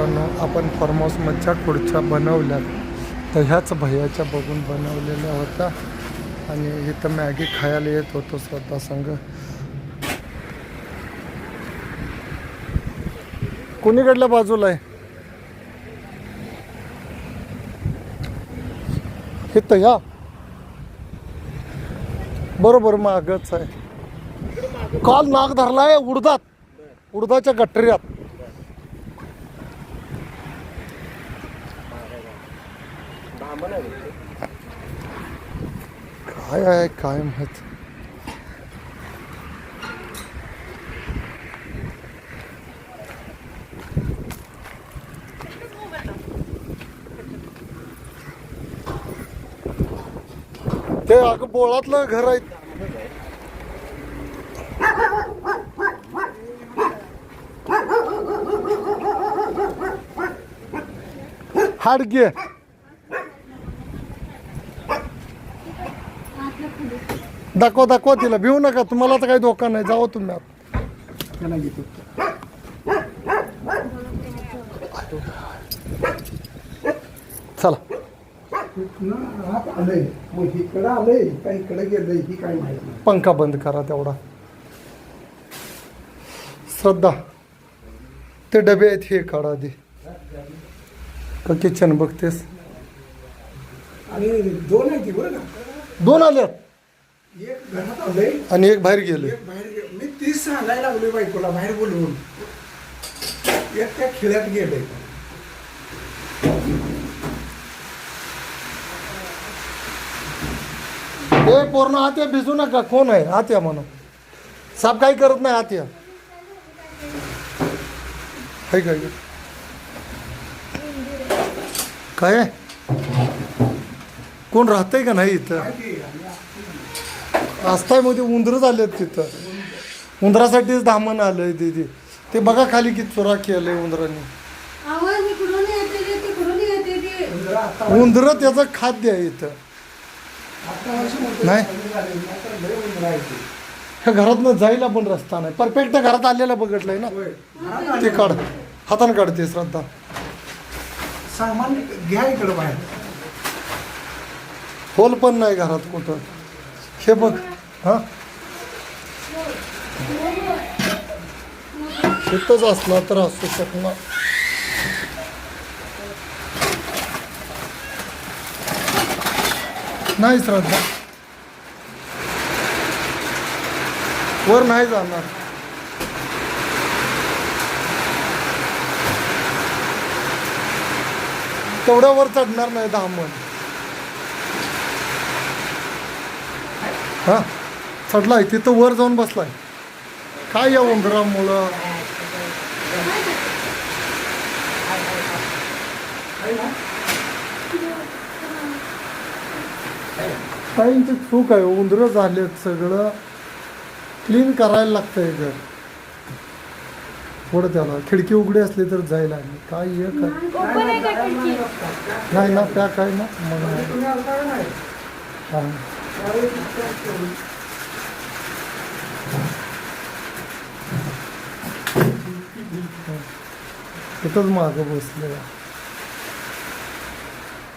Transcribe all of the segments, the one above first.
मित्रांनो आपण फार्म मच्छा खुर्च्या बनवल्या तर ह्याच भैयाच्या बघून बनवलेल्या होत्या. आणि इथं मॅगी खायला येत होतो स्वतः संघ कुणीकडल्या बाजूला आहे? इथं या. बरोबर मागच आहे. काल नाग धरलाय उडदात. उडदाच्या गटऱ्यात काय आहे काय माहीत ते अगं बोळातलं घर आहे हाडगे दाखवा दाखवा तिला. भिवू नका. तुम्हाला तर काही धोका नाही. जावं तुम्ही. चला आत. आलंय मग इकडं आलंय का इकडे गेलंय ही काय माहीत नाही पंखा बंद करा तेवढा. श्रद्धा ते डबे आहेत हे काढा आधी. का किचन बघतेस? आणि दोन आहे ती बरं का? दोन आल्यात. घरात आलंय आणि एक बाहेर गेले. एक बाहेर गे- मी तीच सांगायला लागलोय बायकोला बाहेर बोलवून. एक त्या खेळ्यात गेलंय हे पूर्ण आत या भिजू नका कोण आहे? आत या म्हणून. साप काही करत नाही आत या हाय काय काय? कोण राहतंय का नाही इथं? काय ते? आस्थायमध्ये उंदरं झालेत तिथं उंदरासाठीच धामण आलंय तिथे ते बघा खाली किती चोरा केलंय उंदरांनी. आवाज इकडून येते ते तिकडून येते ते उंदरं आता उंदरं त्याचं खाद्य आहे इथं. नाही. झाले आहे. ह्या घरातनं जायला पण रस्ता नाही. परफेक्ट घरात आलेला बघितलंय ना. ते आले. काढ. हातानं काढते श्रद्धा. सामान घ्या इकडं बाहेर. होल पण नाही घरात कुठं. हे बघ हा इथंच असला तर असू शकणार नाही श्रद्धा वर नाही जाणार तेवढ्या वर चढणार नाही दहा दामण हा? चढलाय तिथं वर जाऊन बसलाय. काय या उंदरामुळं? काहींची चूक आहे उंदरं झालेत सगळं. क्लीन करायला लागतंय घर. थोडं त्याला खिडकी उघडी असली तर जायला आणि काय हे काय आहे नाही ना त्या काय ना? मग हा. तिथंच मागं बसले.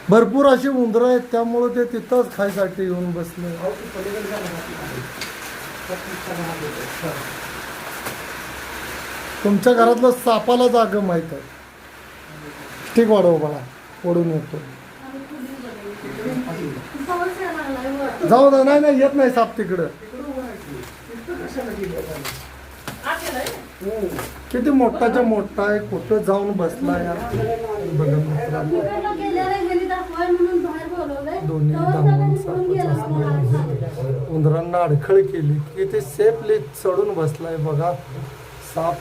भरपूर अशी उंदरं आहेत त्यामुळं ते तिथंच खायसाठी येऊन बसले. तुमच्या घरातलं सापाला जागा माहीत आहे. ठीक वाढव बाळा ओढून येतो पाऊस यायला लागलाय वर. जाऊ दे नाही नाही येत नाही साप तिकडं? हो. किती मोठाच्या मोठा आहे कुठं जाऊन बसला. दोन्ही सापच. उंदरांना अडखळ केली किती सेफली चढून बसलाय बघा साप.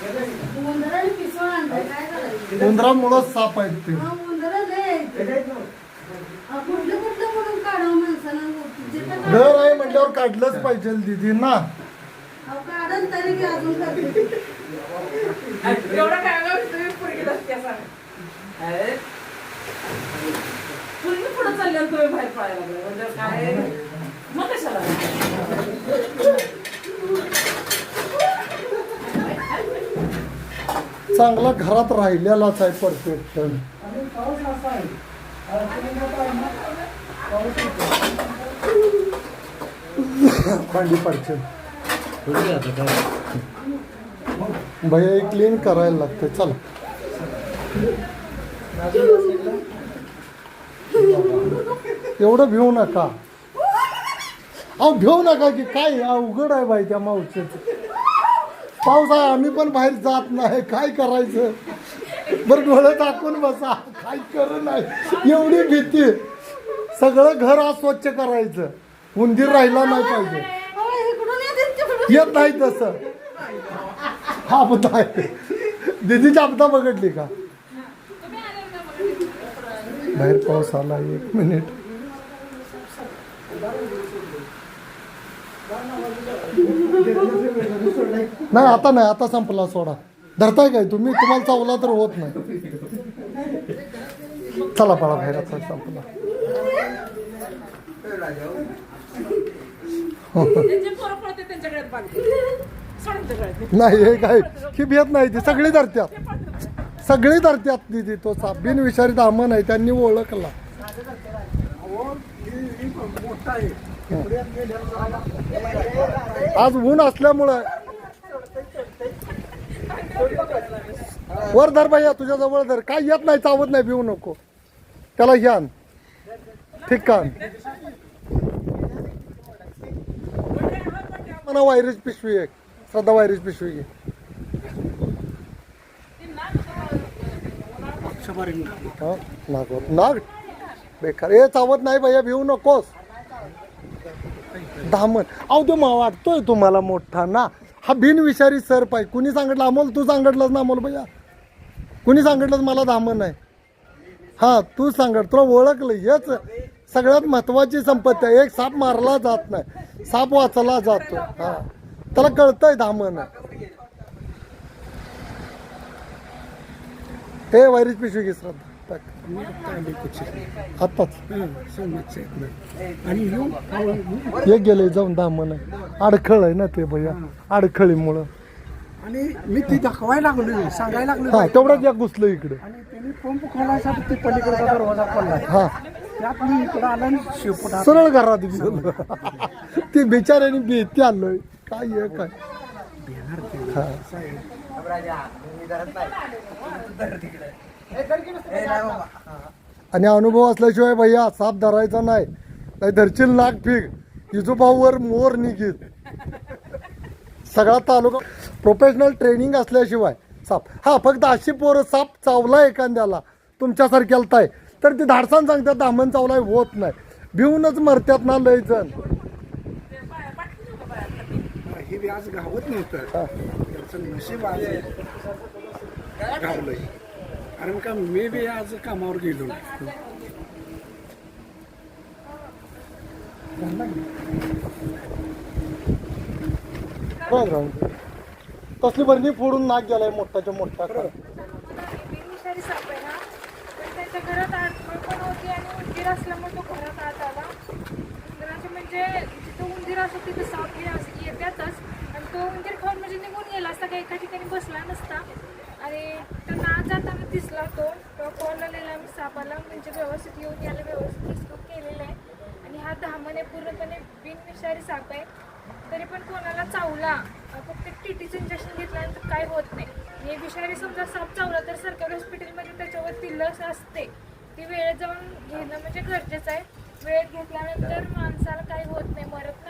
उंदराने काय करायचं? उंदरामुळं साप आहेत ते हा, उंदरं लय आहेत. हा, कुठलं कुठलं म्हणून काढावं माणसानं जिथं काढ- घर आहे म्हटल्यावर काढलंच पाहिजे दिदी ना अहो, काढन तरी की अजून करते. एवढं काय तुम्ही सांग. पोरगी पुढं चालल्यावर तुम्ही बाहेर पडायला लागले म्हणजे काय मग कशाला चांगला घरात राहिलेलाच आहे परफेक्ट. भांडी पडचे. भैया क्लीन करायला लागते. चला. एवढं भिवू नका. अहो भिवू नका की काय उघड आहे बाई त्या मावशीचं. पाऊस आहे आम्ही पण बाहेर जात नाही. काय करायचं? बरं डोळे टाकून बसा. काय कर नाही. एवढी भीती. सगळं घर आज स्वच्छ करायचं. उंदीर राहिला नाही पाहिजे. येत नाही तसं. हा आपदा आहे. दीदीची आपदा बघडली का? बाहेर पाऊस आला एक मिनिट. नाही आता नाही आता संपला सोडा. धरताय काय? तुम्ही तुम्हाला चावला तर होत नाही. चला पळा बाहेर आता संपला. नाही हे काय? ही भेट नाही ती. सगळी धरत्यात. सगळी धरत्यात दिदी तो साप. बिनविषारी दामन आहे त्यांनी ओळखला. आज ऊन असल्यामुळं. वर धर भैया तुझ्या जवळ धर. काय येत नाही चावत नाही भिवू नको. त्याला घ्या आण. ठीक का पिशवी एक. श्रद्धा वायरस पिशवी घे. नाग नाग. बेकार. ए चावत नाही भैया भिवू नकोस. धामण अहो तो मा- वाटतोय तुम्हाला मोठा ना. हा बिनविषारी सर पाय. कुणी सांगितलं? अमोल तू सांगितलंस ना अमोल भैया? कुणी सांगितलंच मला धामण आहे हा तू सांगत तुला ओळखलं. हेच सगळ्यात महत्वाची संपत्ती आहे. एक साप मारला जात नाही. साप वाचला जातो. हा. त्याला कळतंय धामण आहे हे वैरीच पिशवी घे श्रद्धा. आत्ताच आणि एक गेले जाऊन दामन अडखळ आहे ना ते भैया अडखळीमुळं. आणि मी ती दाखवायला लागलो सांगायला लागलो हा तेवढंच एक घुसलं इकडे. आणि त्यांनी पंप खोलायसाठी ती पलीकडचा दरवाजा खोललाय हा. त्यात मी इकडं आलो आणि शिवपट आत- सरळ घरात गेलो. ती बिचाऱ्याने भीती आलोय काय आहे काय? हा. आणि अनुभव असल्याशिवाय भैया साप धरायचा नाही. नाही धरशील नाग पीक इजोबावर मोर निघित सगळा तालुका प्रोफेशनल ट्रेनिंग असल्याशिवाय साप. हा फक्त अशी पोरं साप चावला एखाद्याला. तुमच्यासारख्याला ताय तर ते धाडसान सांगतात दामन चावलाय होत नाही. भिवूनच मरत्यात ना लय जण. हे गावत नव्हतं. त्याचं नशीब आज गावलंय. कारण का मी बी आज कामावर गेलो. नाही तसली भरणी फोडून नाक गेलाय मोठाच्या मोठा बिनविषारी साप आहे पण त्याच्या घरात पण होती आणि उंदीर असल्यामुळे तो घरात आत आला. उंदराचे म्हणजे जिथं उंदीर असतो तिथं साप हे असे येतातच. आणि तो उंदीर खाऊन म्हणजे निघून गेला असता काही एका ठिकाणी बसला नसता. आणि त्यांना जाताना दिसला तो. तो कॉल आलेला आम्ही सापाला म्हणजे व्यवस्थित येऊन याला व्यवस्थित रिस्क्यू केलेलं आहे. आणि हा धामाने पूर्णपणे बिनविषारी साप आहे. तरी पण कोणाला चावला? फक्त टीटीचं इंजेक्शन घेतल्यानंतर काय होत नाही. हे विषारी समजा साप चावला तर सरकारी हॉस्पिटलमध्ये त्याच्यावरती लस असते. ती वेळेत जाऊन घेणं म्हणजे गरजेचं आहे. वेळेत घेतल्यानंतर माणसाला काही होत नाही मरत